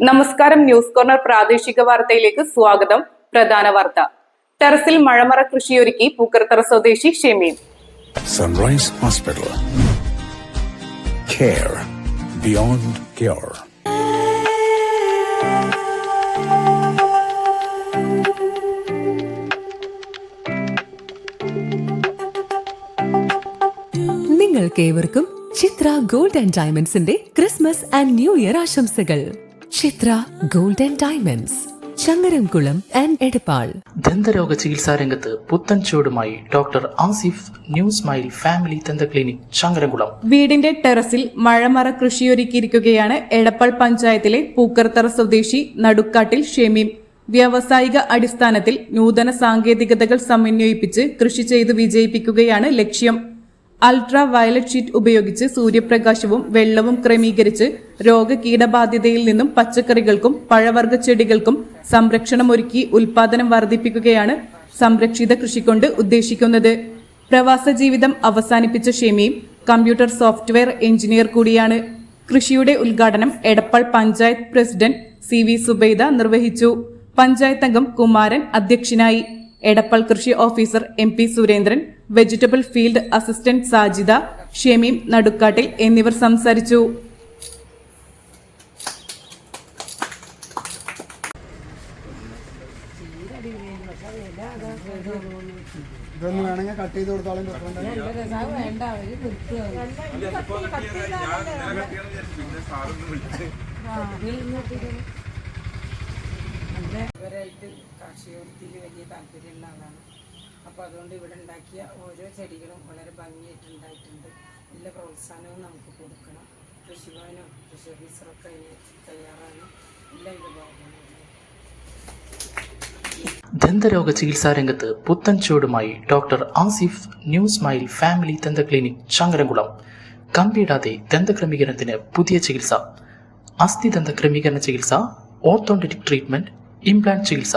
നമസ്കാരം news corner പ്രാദേശിക വാർത്തയിലേക്ക് സ്വാഗതം. പ്രധാന വാർത്ത. ടെറസിൽ മഴമറ കൃഷിയൊരുക്കി പൂക്കർത്തറ സ്വദേശി ഷെമീൻ സൺറൈസ് ഹോസ്പിറ്റൽ നിങ്ങൾക്ക് ഏവർക്കും cure. നിങ്ങൾക്കേവർക്കും ചിത്ര ഗോൾഡ് ആൻഡ് ഡയമണ്ട്സിന്റെ ക്രിസ്മസ് ആൻഡ് ന്യൂ ഇയർ ആശംസകൾ. Chithra golden and diamonds Changaramkulam and Edappal. ദന്തരോഗ ചികിത്സാ രംഗത്ത് പുത്തൻ ചുവടുമായി doctor Asif new smile family ദന്ത ക്ലിനിക് ചങ്ങരംകുളം. വീടിന്റെ ടെറസിൽ മഴമറ കൃഷിയൊരുക്കിയിരിക്കുകയാണ് എടപ്പാൾ പഞ്ചായത്തിലെ പൂക്കർത്തറ സ്വദേശി നടുക്കാട്ടിൽ ഷെമീം. വ്യാവസായിക അടിസ്ഥാനത്തിൽ നൂതന സാങ്കേതികതകൾ സമന്വയിപ്പിച്ച് കൃഷി ചെയ്ത് വിജയിപ്പിക്കുകയാണ് ലക്ഷ്യം. അൾട്രാ വയലറ്റ് ഷീറ്റ് ഉപയോഗിച്ച് സൂര്യപ്രകാശവും വെള്ളവും ക്രമീകരിച്ച് രോഗകീടബാധിതയിൽ നിന്നും പച്ചക്കറികൾക്കും പഴവർഗ ചെടികൾക്കും സംരക്ഷണമൊരുക്കി ഉൽപാദനം വർദ്ധിപ്പിക്കുകയാണ് സംരക്ഷിത കൃഷി കൊണ്ട് ഉദ്ദേശിക്കുന്നത്. പ്രവാസ ജീവിതം അവസാനിപ്പിച്ച ഷെമിയും കമ്പ്യൂട്ടർ സോഫ്റ്റ്വെയർ എഞ്ചിനീയർ കൂടിയാണ്. കൃഷിയുടെ ഉദ്ഘാടനം Edappal panchayat president C V Zubaida നിർവഹിച്ചു. പഞ്ചായത്ത് അംഗം കുമാരൻ അധ്യക്ഷനായി. എടപ്പാൾ കൃഷി officer M P Surendran vegetable field assistant Sajida Shemeem Nadukkattil എന്നിവർ സംസാരിച്ചു. ഇതൊന്നും വേണമെങ്കിൽ കട്ട് ചെയ്ത് കൊടുത്താലും ഇവരായിട്ട് കാർഷികവൃത്തിയിൽ വലിയ താല്പര്യമുള്ള ആളാണ്. അപ്പോൾ അതുകൊണ്ട് ഇവിടെ ഉണ്ടാക്കിയ ഓരോ ചെടികളും വളരെ ഭംഗിയായിട്ട് ഉണ്ടായിട്ടുണ്ട് നല്ല പ്രോത്സാഹനവും നമുക്ക് കൊടുക്കണം. കൃഷിഭവനും കൃഷി ഓഫീസറൊക്കെ തയ്യാറാണ്. എല്ലാം ഇത് ഭാഗമാണ് ദന്തരോഗ ചികിത്സാ രംഗത്ത് പുത്തൻ ചുവടുമായി doctor Asif new smile family ദന്ത ക്ലിനിക് ചങ്കരംകുളം കമ്പിയിടാതെ ദന്തക്രമീകരണത്തിന് പുതിയ ചികിത്സ. അസ്ഥി ദന്ത ക്രമീകരണ ചികിത്സ ഓർത്തോണ്ടറ്റിക് ട്രീറ്റ്മെന്റ് ഇംപ്ലാന്റ് ചികിത്സ.